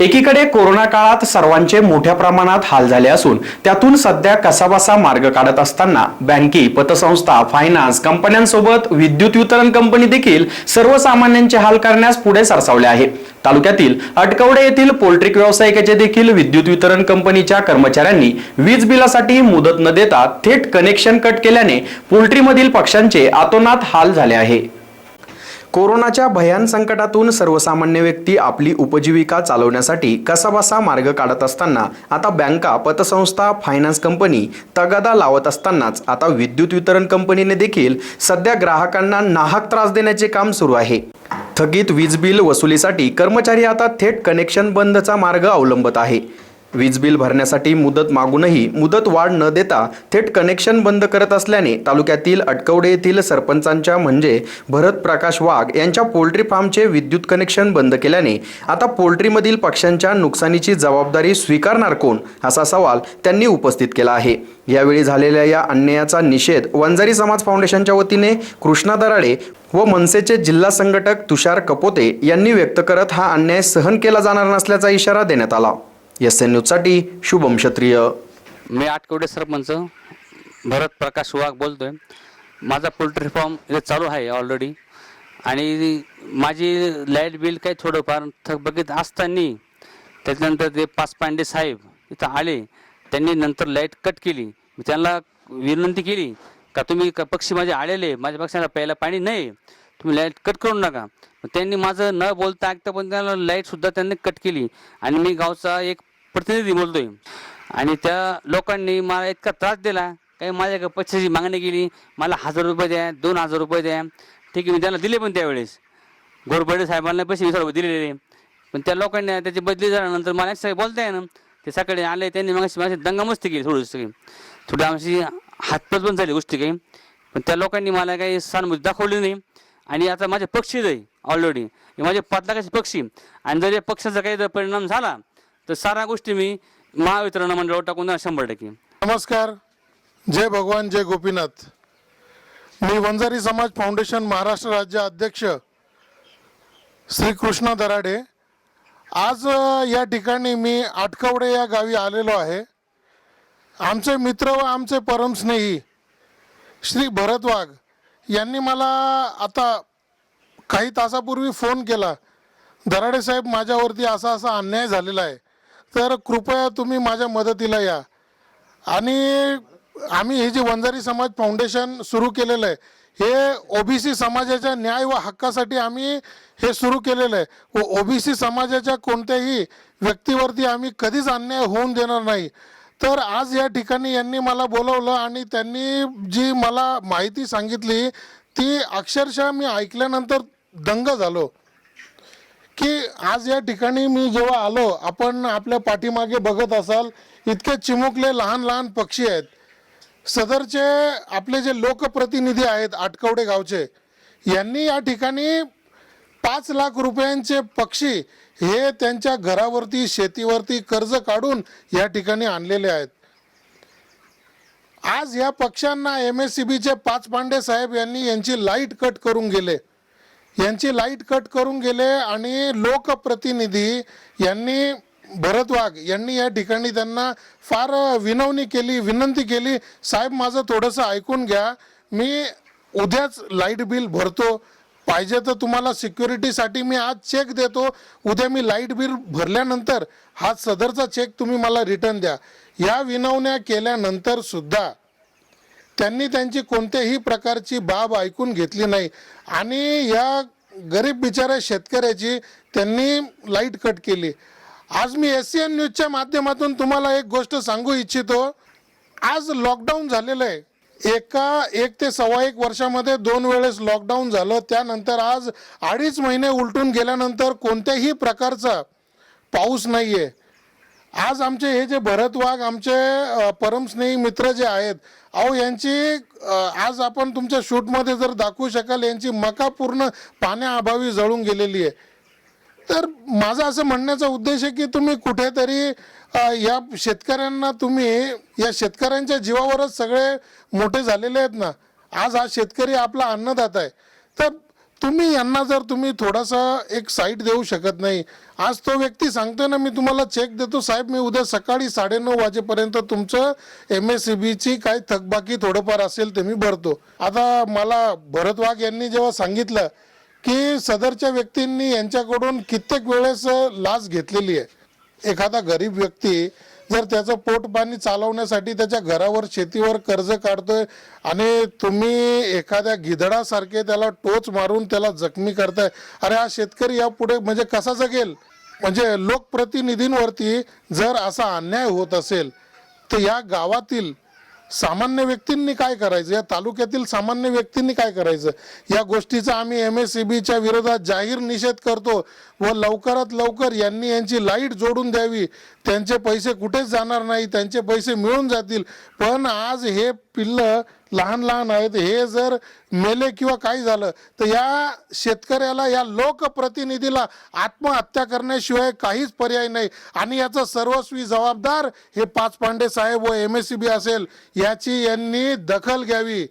एकीकडे कोरोना काळात सर्वांचे मोठ्या प्रमाणात हाल झाले असून त्यातून सध्या कसाबसा मार्ग काढत असताना बँकी पतसंस्था फायनान्स कंपन्यांसोबत विद्युत वितरण कंपनी देखील सर्वसामान्यांचे हाल करण्यास पुढे सरसावले आहे. तालुक्यातील अटकवडे येथील पोल्ट्री व्यावसायिकाचे देखील विद्युत वितरण कंपनीच्या कर्मचाऱ्यांनी वीज बिलासाठी मुदत न देता थेट कनेक्शन कट केल्याने पोल्ट्रीमधील पक्ष्यांचे आतोनात हाल झाले आहे. कोरोनाच्या भयान संकटातून सर्वसामान्य व्यक्ती आपली उपजीविका चालवण्यासाठी कसाबसा मार्ग काढत असताना आता बँका पतसंस्था फायनान्स कंपनी तगादा लावत असतानाच आता विद्युत वितरण कंपनीने देखील सध्या ग्राहकांना नाहक त्रास देण्याचे काम सुरू आहे. थकीत वीज बिल वसुलीसाठी कर्मचारी आता थेट कनेक्शन बंदचा मार्ग अवलंबत आहे. वीज बिल भरण्यासाठी मुदत मागूनही मुदत वाढ न देता थेट कनेक्शन बंद करत असल्याने तालुक्यातील अटकवडे येथील सरपंचांच्या म्हणजे भरत प्रकाश वाघ यांच्या पोल्ट्री फार्मचे विद्युत कनेक्शन बंद केल्याने आता पोल्ट्रीमधील पक्ष्यांच्या नुकसानीची जबाबदारी स्वीकारणार कोण असा सवाल त्यांनी उपस्थित केला आहे. यावेळी झालेल्या या अन्यायाचा निषेध वंजारी समाज फाउंडेशनच्या वतीने कृष्णा दराडे व मनसेचे जिल्हा संघटक तुषार कपोते यांनी व्यक्त करत हा अन्याय सहन केला जाणार नसल्याचा इशारा देण्यात आला. एस एन न्यूजसाठी शुभम क्षत्रिय मी आठवडे सरपंच भरत प्रकाश वाघ बोलतोय. माझा पोल्ट्री फॉर्म इथे चालू आहे ऑलरेडी आणि माझी लाइट बिल काही थोडंफार थकबकीत असताना त्याच्यानंतर ते पाच पांडे साहेब इथं आले. त्यांनी नंतर लाइट कट केली. मी त्यांना विनंती केली का तुम्ही का पक्षी माझे आलेले माझ्या पक्षाला प्यायला पाणी नाही. तुम्ही लाइट कट करू नका. मग त्यांनी माझं न बोलता ऐकता पण त्यांना लाईटसुद्धा त्यांनी कट केली. आणि मी गावचा एक प्रतिनिधी बोलतोय. आणि त्या लोकांनी मला इतका त्रास दिला काही माझ्या पैशाची मागणी केली मला हजार रुपये द्या दोन हजार रुपये द्या. ठीक आहे मी त्यांना दिले पण त्यावेळेस. गोरबडे साहेबांना पैसे वीस रुपये दिलेले. पण त्या लोकांनी त्याची बदली झाल्यानंतर मला एक सगळे बोलताय ना ते सकाळी आले त्यांनी मग माझी दंगामस्ती केली थोडीशी काही थोडी आमची हातपत पण झाली गोष्टी काही. पण त्या लोकांनी मला काही सहानुभूती दाखवली नाही. आणि आता माझे पक्षी जाई ऑलरेडी हे माझे पाच लाखाचे पक्षी. आणि जर या पक्षाचा काही जर परिणाम झाला तर साऱ्या गोष्टी मी महावितरण मंडळावर टाकून देणार शंभर टक्के. नमस्कार. जय भगवान जय गोपीनाथ. मी वंजारी समाज फाउंडेशन महाराष्ट्र राज्य अध्यक्ष श्री कृष्णा दराडे. आज या ठिकाणी मी आटकवडे या गावी आलेलो आहे. आमचे मित्र व आमचे परमस्नेही श्री भरत वाघ यांनी मला आता काही तासापूर्वी फोन केला. दराडे साहेब माझ्यावरती असा असा अन्याय झालेला आहे. तर कृपया तुम्ही माझ्या मदतीला या. आणि आम्ही हे जे वंजारी समाज फाउंडेशन सुरू केलेलं आहे हे ओबीसी समाजाच्या न्याय व हक्कासाठी आम्ही हे सुरू केलेलं आहे. व ओबीसी समाजाच्या कोणत्याही व्यक्तीवरती आम्ही कधीच अन्याय होऊन देणार नाही. तर आज या ठिकाणी यांनी मला बोलवलं आणि त्यांनी जी मला माहिती सांगितली ती अक्षरशः मी ऐकल्यानंतर दंग झालो. की आज या ठिकाणी मी जेव्हा आलो आपण आपल्या पाठीमागे बघत असाल इतके चिमुकले लहान लहान पक्षी आहेत. सदरचे आपले जे लोकप्रतिनिधी आहेत आटकवडे गावचे यांनी या ठिकाणी पाच लाख रुपयांचे पक्षी हे त्यांच्या घरावरती शेतीवरती कर्ज काढून या ठिकाणी आणलेले आहेत. आज या पक्ष्यांना एम एस सी बीचे पाच पांडे साहेब यांनी यांची लाइट कट करून गेले. यांची लाइट कट करून गेले आणि लोकप्रतिनिधी यांनी भरत वाघ यांनी या ठिकाणी त्यांना फार विनवणी केली विनंती केली साहेब माझं थोडंसं ऐकून घ्या. मी उद्याच लाइट बिल भरतो. पाहिजे तर तुम्हाला सिक्युरिटीसाठी मी आज चेक देतो. उद्या मी लाइट बिल भरल्यानंतर हा सदरचा चेक तुम्ही मला रिटर्न द्या. या विनवण्या केल्यानंतर सुद्धा त्यांनी त्यांची कोणत्याही प्रकारची बाब ऐकून घेतली नाही. आणि या गरीब बिचाऱ्या शेतकऱ्याची त्यांनी लाइट कट केली. आज मी एस सी एन न्यूजच्या माध्यमातून तुम्हाला एक गोष्ट सांगू इच्छितो. आज लॉकडाऊन झालेलं आहे. एका एक ते सव्वा एक वर्षामध्ये दोन वेळेस लॉकडाऊन झालं. त्यानंतर आज अडीच महिने उलटून गेल्यानंतर कोणत्याही प्रकारचा पाऊस नाही आहे आज आमचे हे जे भरत वाघ आमचे परमस्नेही मित्र जे आहेत अहो यांची आज आपण तुमच्या शूटमध्ये जर दाखवू शकाल यांची मका पूर्ण पाण्याअभावी जळून गेलेली आहे. तर माझा असं म्हणण्याचा उद्देश आहे की तुम्ही कुठेतरी या शेतकऱ्यांना तुम्ही या शेतकऱ्यांच्या जीवावरच सगळे मोठे झालेले आहेत ना. आज हा शेतकरी आपला अन्नदाता आहे. तर तुम्ही यांना जर तुम्ही थोडासा एक साईट देऊ शकत नाही आज तो व्यक्ती सांगतोय ना मी तुम्हाला चेक देतो साहेब मी उद्या सकाळी साडेनऊ वाजेपर्यंत तुमचं एम एस सी बीची काय थकबाकी थोडंफार असेल ते मी भरतो. आता मला भरत वाघ यांनी जेव्हा सांगितलं की सदरच्या व्यक्तींनी यांच्याकडून कित्येक वेळेस लाच घेतलेली आहे. एखादा गरीब व्यक्ती जर त्याचं पोटपाणी चालवण्यासाठी त्याच्या घरावर शेतीवर कर्ज काढतोय आणि तुम्ही एखाद्या गिधडासारखे त्याला टोच मारून त्याला जखमी करताय अरे हा शेतकरी यापुढे म्हणजे कसा जगेल? म्हणजे लोकप्रतिनिधींवरती जर असा अन्याय होत असेल तर या गावातील सामान्य व्यक्तींनी काय करायचं? या तालुक्यातील सामान्य व्यक्तींनी काय करायचं? या गोष्टीचा आम्ही एम एस सी बीच्या विरोधात जाहीर निषेध करतो व लवकरात लवकर यांनी यांची लाइट जोडून द्यावी. त्यांचे पैसे कुठेच जाणार नाही. त्यांचे पैसे मिळून जातील. पण आज हे पिल्लं लहान लहान आहेत. हे जर मेले किंवा काही झालं तर या शेतकऱ्याला या लोकप्रतिनिधीला आत्महत्या करण्याशिवाय काहीच पर्याय नाही. आणि याचं सर्वस्वी जबाबदार हे पाच पांडे साहेब व एम एस सी बी असेल याची यांनी दखल घ्यावी.